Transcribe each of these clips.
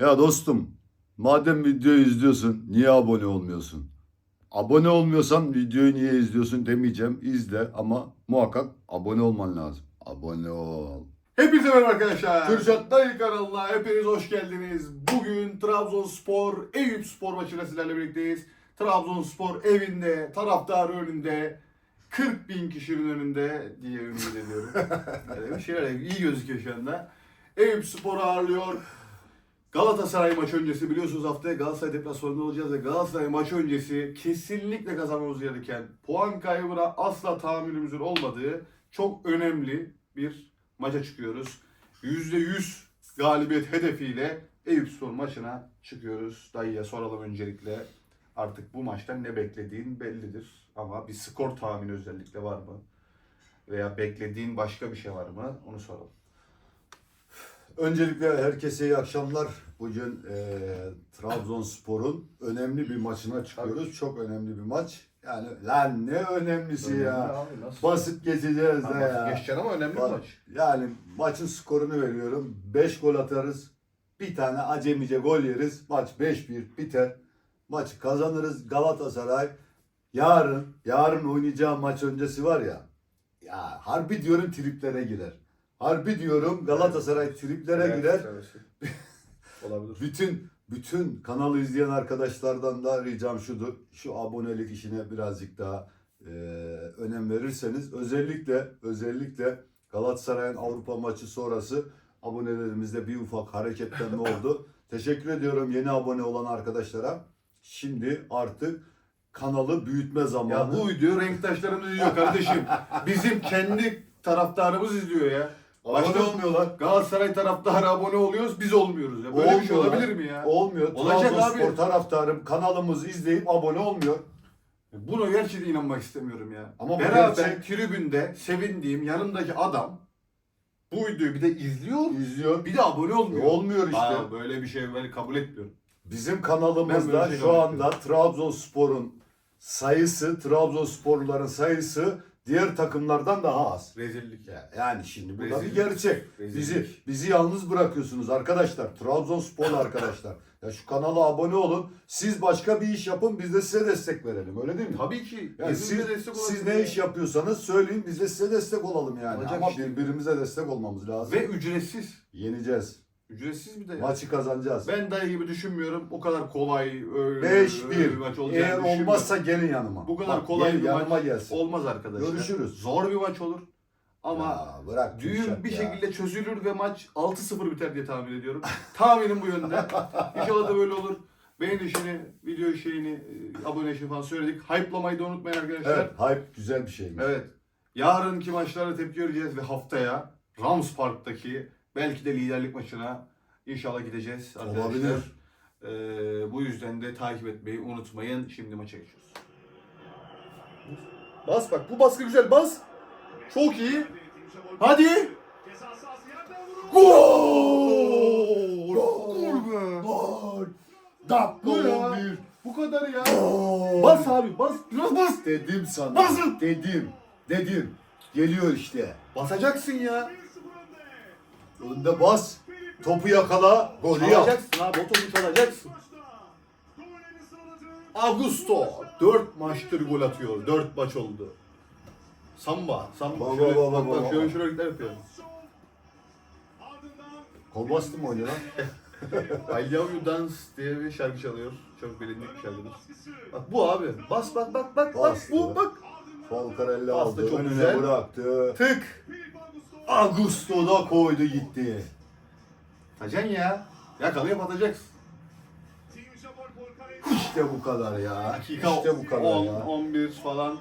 Ya dostum, madem videoyu izliyorsun, niye abone olmuyorsun? Abone olmuyorsan videoyu niye izliyorsun demeyeceğim. İzle ama muhakkak abone olman lazım. Abone ol. Hepinize merhaba arkadaşlar. Kürşat Dayı kanalına hepiniz hoş geldiniz. Bugün Trabzonspor Eyüp Spor maçıyla sizlerle birlikteyiz. Trabzonspor evinde, taraftarı önünde, 40 bin kişinin önünde diye ümit ediyorum. Öyle bir şeyler iyi gözüküyor şu anda. Eyüp Spor'u ağırlıyor. Galatasaray maç öncesi biliyorsunuz haftaya Galatasaray deplasmanında olacağız ve Galatasaray maç öncesi kesinlikle kazanmamız gereken puan kaybına asla tahammülümüzün olmadığı çok önemli bir maça çıkıyoruz. %100 galibiyet hedefiyle Eyüp Spor maçına çıkıyoruz. Dayıya soralım öncelikle. Artık bu maçtan ne beklediğin bellidir. Ama bir skor tahmini özellikle var mı? Veya beklediğin başka bir şey var mı? Onu soralım. Öncelikle herkese iyi akşamlar. Bugün eee Trabzonspor'un önemli bir maçına çıkıyoruz. Çok önemli bir maç. Yani lan ne önemlisi ya. Abi, nasıl? Basıp geçeceğiz de ya. Geçeceksin ama önemli Bak, maç. Yani maçın skorunu veriyorum. 5 gol atarız. Bir tane acemice gol yeriz. Maç 5-1 biter. Maçı kazanırız. Galatasaray yarın yarın oynayacağı maç öncesi var ya. Ya harbi diyorum triplere girer. Harbi diyorum Galatasaray triplere Evet, girer. Olabilir. Bütün bütün kanalı izleyen arkadaşlardan da ricam şudur. Şu abonelik işine birazcık daha e, önem verirseniz özellikle özellikle Galatasaray'ın Avrupa maçı sonrası abonelerimizde bir ufak hareketlenme oldu. Teşekkür ediyorum yeni abone olan arkadaşlara. Şimdi artık kanalı büyütme zamanı. Ya bu video renktaşlarımız izliyor kardeşim. Bizim kendi taraftarımız izliyor ya. Abone olmuyorlar. Galatasaray taraftarı abone oluyoruz, biz olmuyoruz ya. Böyle bir şey Olmuyorlar. olabilir mi ya? Olmuyor. Olacak Trabzonspor abi. taraftarım kanalımızı izleyip abone olmuyor. Buna gerçekten inanmak istemiyorum ya. Ama bu Beraber gerçek. tribünde sevindiğim yanımdaki adam bu videoyu bir de izliyor, İzliyor. bir de abone olmuyor. Olmuyor işte. Aa, böyle bir şey ben kabul etmiyorum. Bizim Ben kanalımızda böyle şey şu anda Trabzonspor'un sayısı, Trabzonsporluların sayısı diğer takımlardan daha az. Rezillik ya. Yani şimdi bu da bir Rezillik. gerçek. Rezillik. Bizi bizi yalnız bırakıyorsunuz arkadaşlar. Trabzonsporlu arkadaşlar. Ya şu kanala abone olun. Siz başka bir iş yapın biz de size destek verelim. Öyle değil mi? Tabii ki. Yani siz, destek siz olabilir ne ya. iş yapıyorsanız söyleyin biz de size destek olalım yani. Olacak Ama iş değil. birbirimize destek olmamız lazım. Ve ücretsiz. Yeneceğiz. Ücretsiz bir de ya. Maçı kazanacağız. Ben dayı gibi düşünmüyorum. O kadar kolay öyle, 5-1. öyle bir maç olacağını Eğer düşünmüyorum. olmazsa gelin yanıma. bu kadar Bak, kolay bir yanıma maç gelsin. olmaz arkadaşlar. Görüşürüz. Zor bir maç olur. Ama Ya bırak düğün Kürşat bir ya. şekilde çözülür ve maç 6-0 biter diye tahmin ediyorum. Tahminim bu yönde. İnşallah da böyle olur. Beğen işini, video şeyini, e, abone işini falan söyledik. Hype'lamayı da unutmayın arkadaşlar. Evet, hype güzel bir şeymiş. Evet. Yarınki maçlara tepki vereceğiz ve haftaya Rams Park'taki belki de liderlik maçına inşallah gideceğiz arkadaşlar. Olabilir. Ee, bu yüzden de takip etmeyi unutmayın. Şimdi maça geçiyoruz. Bas bak bu baskı güzel bas. Çok iyi. Hadi. Gol! Gol be! Gol! Dakika Bu ya. 11. Bu kadar ya. Bas abi bas. Biraz bas. Dedim sana. Basın! Dedim. Dedim. Geliyor işte. Basacaksın ya. Önde bas. Topu yakala. Golü yap. Çalacaksın abi. O topu çalacaksın. Augusto 4 maçtır gol atıyor. 4 maç oldu. Samba, samba. Baba, şöyle, baba, bak, bak, baba. şöyle şöyle yapıyor. Kol bastı mı oynuyor lan? I Love You Dance diye bir şarkı çalıyor. Çok bilindik bir şarkıdır. Bak bu abi. Bas bak bak bak bak Bastı. bu bak. Falcarelli Bastı, aldı. çok önüne güzel. bıraktı. Tık. Augusto da koydu gitti. Atacaksın ya. Yakalayıp atacaksın. İşte bu kadar ya. Dakika İşte bu kadar 10, ya. 11 falan.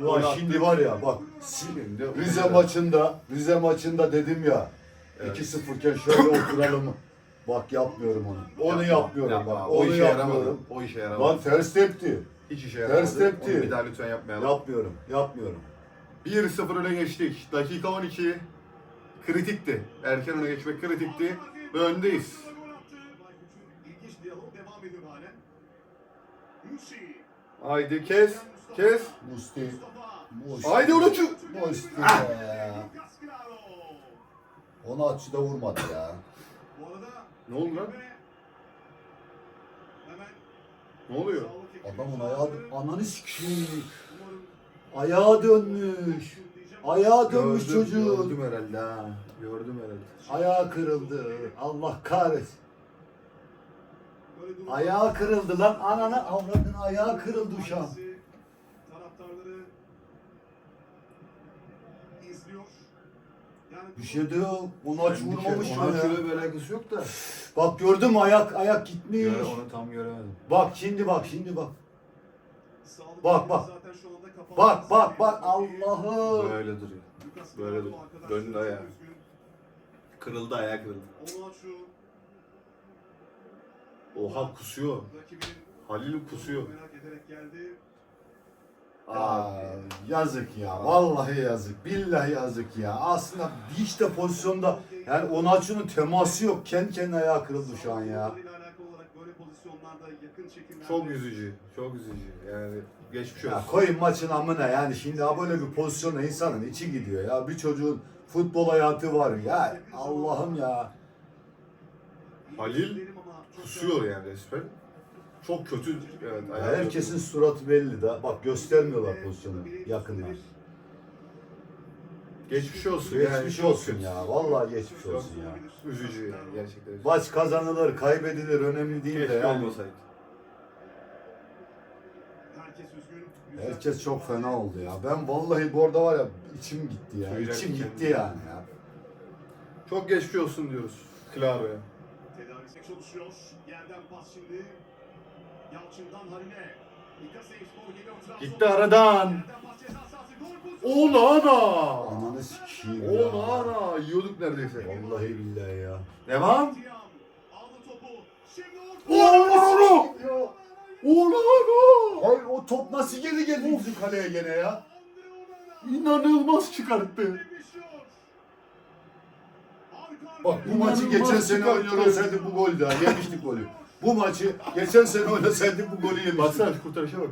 Ulan Gol şimdi attı. var ya bak Şimdi Rize maçında Rize maçında dedim ya Evet. 2-0 iken şöyle oturalım. Bak yapmıyorum onu. Onu Yapma, yapmıyorum yapma. bak. O Onu işe yaramadı. yapmıyorum. O işe yaramadı. Lan ters tepti. Hiç işe yaramadı. Ters tepti. Onu bir daha lütfen yapmayalım. Yapmıyorum. Yapmıyorum. 1-0 öne geçtik. Dakika 12. Kritikti. Erken öne geçmek kritikti. Ve öndeyiz. Haydi kes. Kes. Musti. Musti. Haydi Uluçu. Musti Ah! be. Onu açıda vurmadı ya. Ne oldu lan? Ne oluyor? Adamın ayağı ananı sikeyim. Ayağı dönmüş. Ayağı dönmüş Gördüm, çocuğun. Gördüm herhalde ha. Gördüm herhalde. Ayağı kırıldı. Allah kahretsin. Ayağı kırıldı lan. Ananı avradın ayağı kırıldı şu an. Taraftarları izliyor. Yani Bir şey de yok. Onu aç vurmamış Ona mı ya? şöyle bir alakası yok da. Bak gördün mü ayak ayak gitmiş. Göre, onu tam göremedim. Bak şimdi bak şimdi bak. sağlık Bak, bak. Bak bak bak Allah'ım. Böyle duruyor. Böyle Moura dur. arkadaşlar Döndü ayağı. Kırıldı ayağı kırıldı. Oha kusuyor. rakibinin Halil kusuyor. merak ederek geldi. Aa, yazık ya. Vallahi yazık. Billahi yazık ya. Aslında hiç de pozisyonda yani Onaçu'nun teması yok. Kendi kendine ayağı kırıldı şu an ya. Pozisyonlarda yakın çekimlerde Çok üzücü. Çok üzücü. Yani geçmiş Ya olsun. koyun maçın amına yani şimdi ha böyle bir pozisyona insanın içi gidiyor ya. Bir çocuğun futbol hayatı var ya. Allah'ım ya. Halil Kusuyor yani resmen. Çok kötü. Evet, Ya herkesin suratı belli de. Bak göstermiyorlar pozisyonu yakından. Geçmiş olsun. Geçmiş olsun ya. Vallahi geçmiş olsun ya. Üzücü yani gerçekten. üzücü. Maç kazanılır, kaybedilir önemli değil de Keşke yani. olmasaydı. Herkes üzgün. Herkes çok fena oldu ya. Ben vallahi bu arada var ya içim gitti ya. Tüyler İçim gitti yani ya. Çok geçmiş olsun diyoruz. Claro'ya. Tedavisi çalışıyor. Yerden pas şimdi. Yalçın'dan Halil'e. Gitti aradan. Yerden pas ceza sahası. Gol pozisyonu. Ona ana. Ananı sikeyim ya. Ona ana. Yiyorduk neredeyse. Vallahi billahi ya. Devam. Tiam aldı topu. Şimdi orta. Ona ana. Ona ana. Hayır o top nasıl geri geldi bizim kaleye gene ya? İnanılmaz çıkarttı. Bak bu maçı geçen sene oynuyor olsaydı bu gol daha yemiştik golü. Bu maçı geçen sene oynasaydık bu golü yemiştik. Baksana şu kurtarışa bak.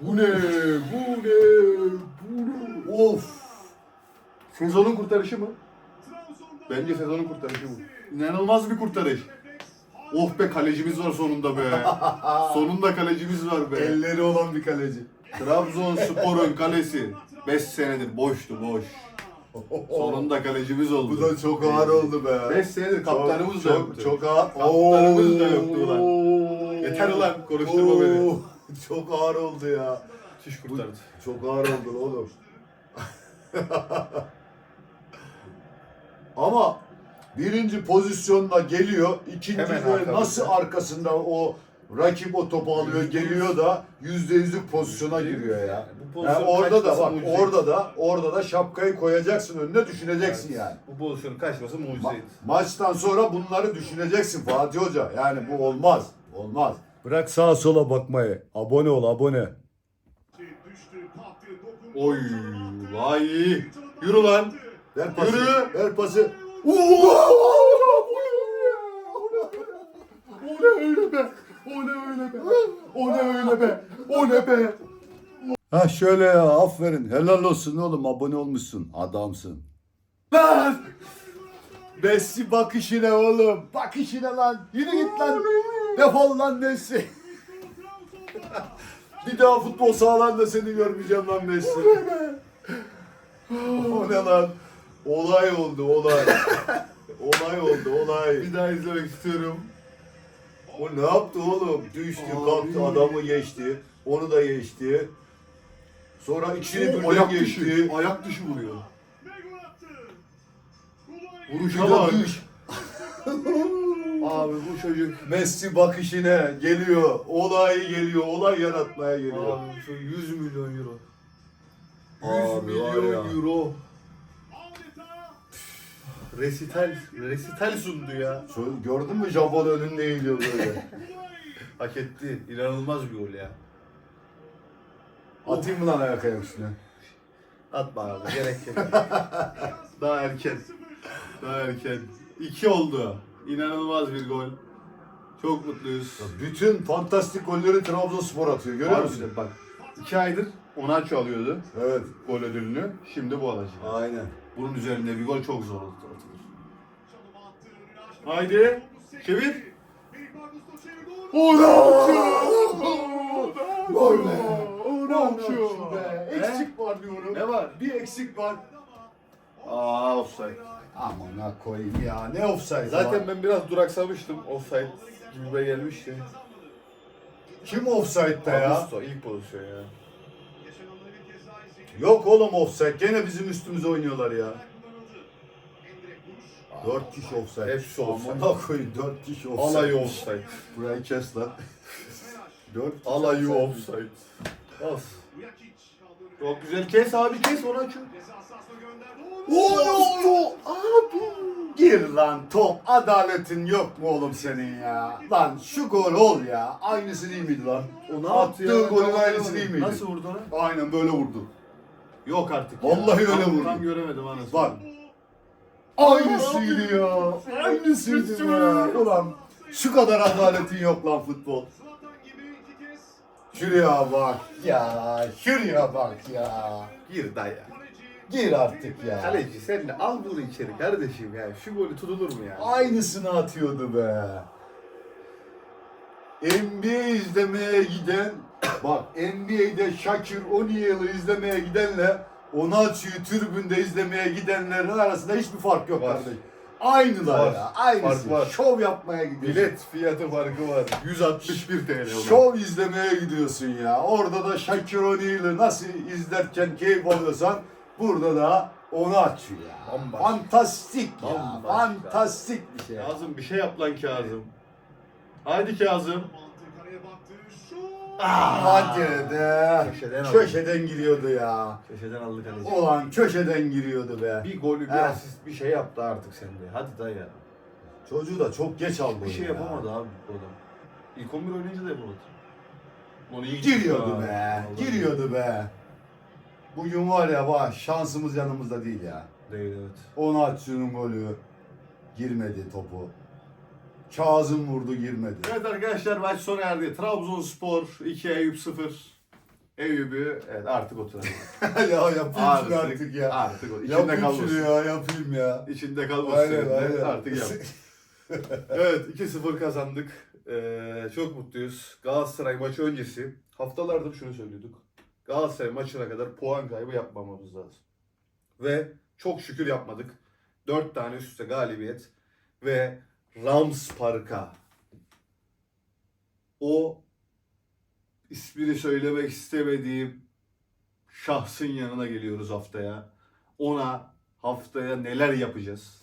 Bu ne? Bu ne? Bu ne? Of. Sezonun kurtarışı mı? Bence sezonun kurtarışı bu. İnanılmaz bir kurtarış. Oh be kalecimiz var sonunda be. sonunda kalecimiz var be. Elleri olan bir kaleci. Trabzonspor'un kalesi 5 senedir boştu boş. Sonunda kalecimiz oldu. Bu da çok ağır oldu be. 5 senedir kaptanımız çok, da çok, yoktu. çok ağır. Kaptanımız da yoktu ulan. Yeter ulan, konuşturma beni. Oo. Çok ağır oldu ya. Müthiş kurtardı. Çok ağır oldu oğlum. Ama birinci pozisyonda geliyor. ikinci Hemen nasıl arkasında o rakip o topu alıyor geliyor da yüzde yüzlük pozisyona giriyor ya. Bu Yani orada da kaçması bak mucize. orada da orada da şapkayı koyacaksın önüne düşüneceksin yani. Bu pozisyonun kaçması Ma- mucizeydi. maçtan sonra bunları düşüneceksin Fatih Hoca. Yani bu olmaz. Olmaz. Bırak sağa sola bakmayı. Abone ol abone. Oy vay. Yürü lan. Ver pası. Yürü. Ver pası. O ne öyle be? O ne be? O ne öyle be? O ne be? Ha şöyle ya aferin. Helal olsun oğlum abone olmuşsun. Adamsın. Lan! Messi bak işine oğlum. Bak işine lan. Yürü git lan. Defol lan Messi. Bir daha futbol sahalarında seni görmeyeceğim lan Messi. o ne lan? Olay oldu olay. olay oldu olay. Bir daha izlemek istiyorum. O ne yaptı oğlum? Düştü, Abi. kalktı, adamı geçti. Onu da geçti. Sonra ikisini O birden ayak geçti. dışı. Ayak dışı vuruyor. Vuruşa de bak. Abi bu çocuk. Messi bakışına geliyor. Olay geliyor. Olay yaratmaya geliyor. Abi şu 100 milyon euro. 100 Abi var milyon ya. euro. Resital, resital sundu ya. Şu, gördün mü Japon önünde eğiliyor böyle. Hak etti. İnanılmaz bir gol ya. Atayım mı lan ayak ayak üstüne? Atma abi gerek yok. Daha erken. Daha erken. İki oldu. İnanılmaz bir gol. Çok mutluyuz. Bütün fantastik golleri Trabzonspor atıyor. Görüyor musun? Harbiden bak. iki aydır Onaço alıyordu Evet. gol ödülünü. Şimdi bu alacak. Aynen. Bunun üzerinde bir gol çok zor atılır. Haydi. Çevir. Gol be. Be. Eksik var diyorum. Ne var? Bir eksik var. Aa offside. Amına koyayım ya. Ne offside Zaten ben biraz duraksamıştım. Offside gibi gelmişti. Kim offside'da ya? Augusto ilk pozisyon ya. Yok oğlum offside. Gene bizim üstümüze oynuyorlar ya. Dört kişi offside. Hepsi offside. Amına koyayım dört kişi offside. Alayı offside. Burayı kes lan. Dört kişi Alayı offside. önüne. Çok güzel kes abi kes sahasına gönderdi. Oo, abi. Gir lan top. Adaletin yok mu oğlum senin ya? Lan şu gol ol ya. Aynısı değil miydi lan? O Attığı golün aynısı değil miydi? Nasıl vurdu ona? Aynen böyle vurdu. Yok artık ya. Vallahi öyle Tam- vurdu. Tam göremedim anasını. Bak. Aynısıydı ya. Aynısıydı ya. Ulan şu kadar adaletin yok lan futbol. Şuraya bak ya. Şuraya bak ya. Gir. Kaleci. Gir artık ya. Kaleci sen de al bunu içeri kardeşim ya. Şu golü tutulur mu ya? Aynısını atıyordu be. NBA izlemeye giden bak NBA'de Şakir O'Neal'ı izlemeye gidenle Onaçu'yu tribünde izlemeye gidenlerin arasında hiçbir fark yok Var. kardeşim. Aynılar Var. ya. Aynısı. Fark var. Şov yapmaya gidiyorsun. Bilet fiyatı farkı var. 161 TL. ulan. Şov izlemeye gidiyorsun ya. Orada da Şakir O'Neal'ı nasıl izlerken keyif alıyorsan burada da onu açıyor ya. Bambaşka. Fantastik ya. Bambaşka. Fantastik bir şey. Kazım bir şey yap lan Kazım. Haydi Kazım. Ah, hadi de. Köşeden. Köşeden giriyordu ya. Köşeden aldı kaleci. Ulan köşeden giriyordu be. Bir golü bir asist bir şey yaptı artık sende. Hadi dayı ya. Çocuğu da çok geç aldı. Bir şey ya. yapamadı abi bu adam. İlk 11 oynayınca da yapamadı. Onu iyi Giriyordu be. vallahi. Giriyordu be. Bugün var ya bak şansımız yanımızda değil ya. Değil evet. Onaçu'nun golü girmedi topu. Kazım vurdu girmedi. Evet arkadaşlar maç sona erdi. Trabzonspor 2 Eyüp 0. Eyüp'ü evet artık oturalım. ya yapayım şunu artık ya. Artık o. İçinde Yapayım kalmasın. şunu ya yapayım ya. İçinde kalmasın. Aynen aynen. Artık yap. evet 2-0 kazandık. Ee, çok mutluyuz. Galatasaray maçı öncesi haftalardır şunu söylüyorduk. Galatasaray maçına kadar puan kaybı yapmamamız lazım. Ve çok şükür yapmadık. 4 tane üst üste galibiyet ve Rams Park'a o ismini söylemek istemediğim şahsın yanına geliyoruz haftaya. Ona haftaya neler yapacağız?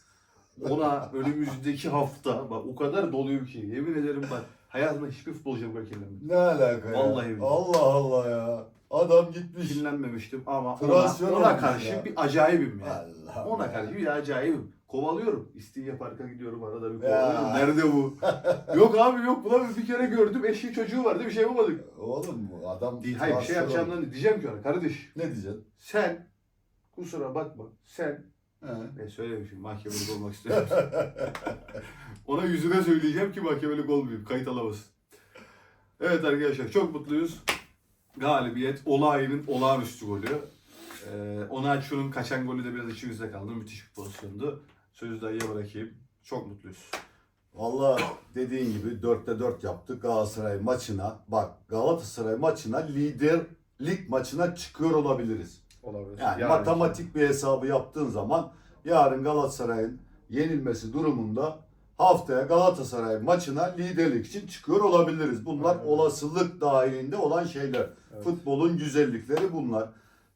Ona önümüzdeki hafta bak o kadar doluyum ki yemin ederim bak hayatımda hiçbir futbolcuya kinlenmedim. ne alaka ya? Vallahi billahi. Allah Allah ya. Adam gitmiş. Kinlenmemiştim ama ona, Transfer ona olmuş karşı ya. bir acayibim ya. Allah Ona Allah. karşı bir acayibim. Kovalıyorum. İstinye Park'a gidiyorum arada bir kovalıyorum. Nerede bu? yok abi yok. Buna bir kere gördüm. Eşi çocuğu vardı. Bir şey yapamadık. Oğlum bu adam Değil, hayır bir şey transfer yapacağım oldu. lan. Diyeceğim ki ona kardeş Ne diyeceksin? sen kusura bakma sen He. ne söylemişim mahkemelik olmak istiyorum. ona yüzüne söyleyeceğim ki mahkemelik olmayayım. Kayıt alamasın. Evet arkadaşlar çok mutluyuz. Galibiyet Olağay'ın olağanüstü golü. Ee, Onaçu'nun kaçan golü de biraz içimizde kaldı. Müthiş bir pozisyondu. Sözü dayıya bırakayım. Çok mutluyuz. Valla dediğin gibi dörtte dört yaptık Galatasaray maçına. Bak Galatasaray maçına liderlik maçına çıkıyor olabiliriz. Olabilir. Yani matematik bir hesabı yaptığın zaman yarın Galatasaray'ın yenilmesi durumunda haftaya Galatasaray maçına liderlik için çıkıyor olabiliriz. Bunlar Aynen. olasılık dahilinde olan şeyler. Evet. Futbolun güzellikleri bunlar.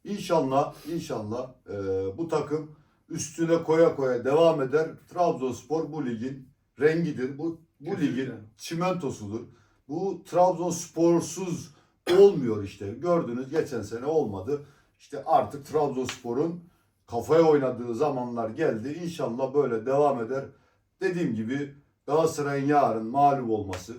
İnşallah, inşallah e, bu takım üstüne koya koya devam eder. Trabzonspor bu ligin rengidir. Bu bu Kesinlikle. ligin çimentosudur. Bu Trabzonsporsuz olmuyor işte. Gördünüz geçen sene olmadı. İşte artık Trabzonspor'un kafaya oynadığı zamanlar geldi. İnşallah böyle devam eder. Dediğim gibi Galatasaray'ın yarın mağlup olması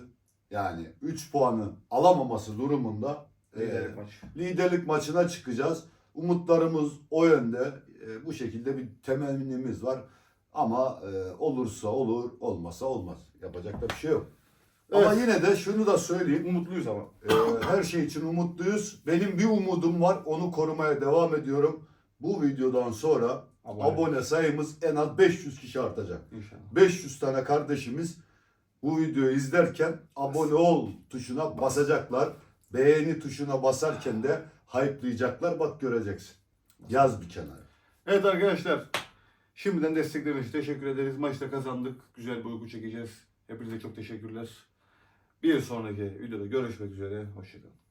yani 3 puanı alamaması durumunda e, Liderlik maç. liderlik maçına çıkacağız. Umutlarımız o yönde. E, bu şekilde bir temennimiz var. Ama e, olursa olur, olmasa olmaz. Yapacak da bir şey yok. Ama yine de şunu da söyleyeyim. Umutluyuz ama. Ee, her şey için umutluyuz. Benim bir umudum var. Onu korumaya devam ediyorum. Bu videodan sonra Abone. abone sayımız en az 500 kişi artacak. İnşallah. 500 tane kardeşimiz bu videoyu izlerken abone ol tuşuna basacaklar. Beğeni tuşuna basarken de hype'layacaklar. Bak göreceksin. Yaz bir kenara. Evet arkadaşlar. Şimdiden destekleriniz teşekkür ederiz. Maçta kazandık. Güzel bir uyku çekeceğiz. Hepinize çok teşekkürler. Bir sonraki videoda görüşmek üzere. Hoşçakalın.